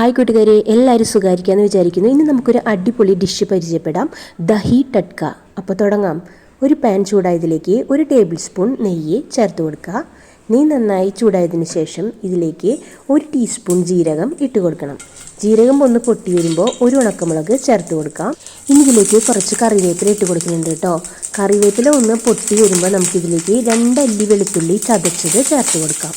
Hi കൂട്ടുകാരെ എല്ലാവരും സുഖാരിക്കാന്ന് വിചാരിക്കുന്നു. ഇന്ന് നമുക്കൊരു അടിപൊളി ഡിഷ് പരിചയപ്പെടാം. ദഹി ടട്ക അപ്പോൾ തുടങ്ങാം. ഒരു പാൻ ചൂടായതിലേക്ക് ഒരു ടേബിൾ സ്പൂൺ നെയ്യ് ചേർത്ത് കൊടുക്കുക. നെയ്യ് നന്നായി ചൂടായതിനു ശേഷം ഇതിലേക്ക് ഒരു ടീസ്പൂൺ ജീരകം ഇട്ട് കൊടുക്കണം. ജീരകം ഒന്ന് പൊട്ടി വരുമ്പോൾ ഒരു ഉണക്കമുളക് ചേർത്ത് കൊടുക്കാം. ഇനി ഇതിലേക്ക് കുറച്ച് കറിവേപ്പില ഇട്ട് കൊടുക്കുന്നുണ്ട് കേട്ടോ. കറിവേപ്പില ഒന്ന് പൊട്ടി വരുമ്പോൾ നമുക്കിതിലേക്ക് രണ്ടല്ലി വെളുത്തുള്ളി ചതച്ചത് ചേർത്ത് കൊടുക്കാം.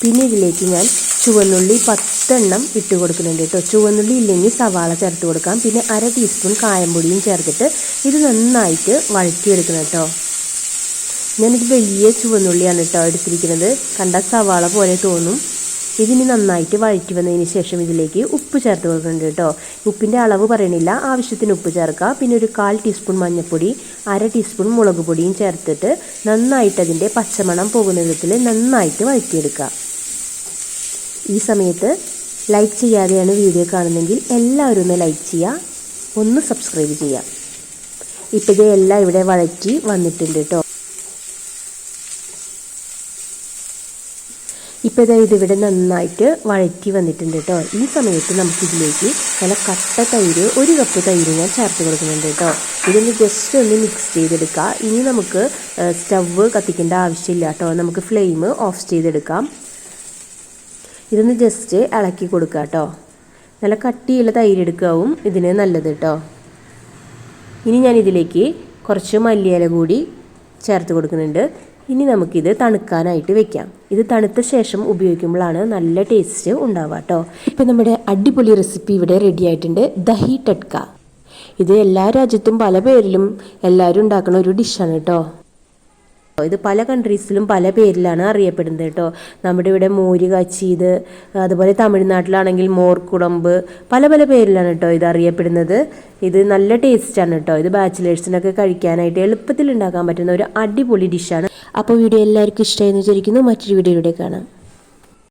പിന്നെ ഇതിലേക്ക് ഞാൻ ചുവന്നുള്ളി പത്തെണ്ണം ഇട്ട് കൊടുക്കുന്നുണ്ട് കേട്ടോ. ചുവന്നുള്ളി ഇല്ലെങ്കിൽ സവാള ചേർത്ത് കൊടുക്കാം. പിന്നെ അര ടീസ്പൂൺ കായംപൊടിയും ചേർത്തിട്ട് ഇത് നന്നായിട്ട് വഴറ്റിയെടുക്കണം കേട്ടോ. ഞാനിത് വലിയ ചുവന്നുള്ളിയാണ് കേട്ടോ എടുത്തിരിക്കുന്നത്. കണ്ട സവാള പോലെ തോന്നും. ഇതിന് നന്നായിട്ട് വഴറ്റി വന്നതിന് ശേഷം ഇതിലേക്ക് ഉപ്പ് ചേർത്ത് കൊടുക്കുന്നുണ്ട് കേട്ടോ. ഉപ്പിന്റെ അളവ് പറയണില്ല. ആവശ്യത്തിന് ഉപ്പ് ചേർക്കുക പിന്നെ ഒരു കാൽ ടീസ്പൂൺ മഞ്ഞൾപ്പൊടി അര ടീസ്പൂൺ മുളക് പൊടിയും ചേർത്തിട്ട് നന്നായിട്ട് അതിന്റെ പച്ചമണം പോകുന്ന വിധത്തിൽ നന്നായിട്ട് വഴറ്റിയെടുക്കുക ഈ സമയത്ത് ലൈക്ക് ചെയ്യാതെയാണ് വീഡിയോ കാണുന്നതെങ്കിൽ എല്ലാവരും ഒന്ന് ലൈക്ക് ചെയ്യുക ഒന്ന് സബ്സ്ക്രൈബ് ചെയ്യുക ഇപ്പോഴേ എല്ലാം ഇവിടെ വഴറ്റി വന്നിട്ടുണ്ട് കേട്ടോ ഇപ്പോഴേ ഇതാ ഇതിവിടെ നന്നായിട്ട് വഴറ്റി വന്നിട്ടുണ്ട് കേട്ടോ ഈ സമയത്ത് നമുക്കിതിലേക്ക് നല്ല കട്ട തൈര് ഒരു കപ്പ് തൈര് ഞാൻ ചേർത്ത് കൊടുക്കുന്നുണ്ട് കേട്ടോ ഇതൊന്ന് ജസ്റ്റ് ഒന്ന് മിക്സ് ചെയ്തെടുക്കുക ഇനി നമുക്ക് സ്റ്റവ് കത്തിക്കേണ്ട ആവശ്യമില്ല കേട്ടോ നമുക്ക് ഫ്ലെയിം ഓഫ് ചെയ്തെടുക്കാം. ഇതൊന്ന് ജസ്റ്റ് ഇളക്കി കൊടുക്കുക കേട്ടോ നല്ല കട്ടിയുള്ള തൈര് എടുക്കാവും ഇതിന് നല്ലത് കേട്ടോ ഇനി ഞാൻ ഇതിലേക്ക് കുറച്ച് മല്ലിയില കൂടി ചേർത്ത് കൊടുക്കുന്നുണ്ട്. ഇനി നമുക്കിത് തണുക്കാനായിട്ട് വെക്കാം. ഇത് തണുത്ത ശേഷം ഉപയോഗിക്കുമ്പോഴാണ് നല്ല ടേസ്റ്റ് ഉണ്ടാവുക കേട്ടോ ഇപ്പം നമ്മുടെ അടിപൊളി റെസിപ്പി ഇവിടെ റെഡി ആയിട്ടുണ്ട്. ദഹി ടട്ക. ഇത് എല്ലാ രാജ്യത്തും പല പേരിലും എല്ലാവരും ഉണ്ടാക്കുന്ന ഒരു ഡിഷാണ് കേട്ടോ ഇത് പല കൺട്രീസിലും പല പേരിലാണ് അറിയപ്പെടുന്നത് കേട്ടോ. നമ്മുടെ ഇവിടെ മോര് കച്ചീത് അതുപോലെ തമിഴ്നാട്ടിലാണെങ്കിൽ മോർക്കുടമ്പ് പല പല പേരിലാണ് കേട്ടോ ഇത് അറിയപ്പെടുന്നത്. ഇത് നല്ല ടേസ്റ്റാണ് കേട്ടോ. ഇത് ബാച്ചിലേഴ്സിനൊക്കെ കഴിക്കാനായിട്ട് എളുപ്പത്തിൽ ഉണ്ടാക്കാൻ പറ്റുന്ന ഒരു അടിപൊളി ഡിഷാണ് അപ്പോൾ വീഡിയോ എല്ലാവർക്കും ഇഷ്ടമായെന്ന് വിചാരിക്കുന്നു. മറ്റൊരു വീഡിയോയിലൂടെ കാണാം.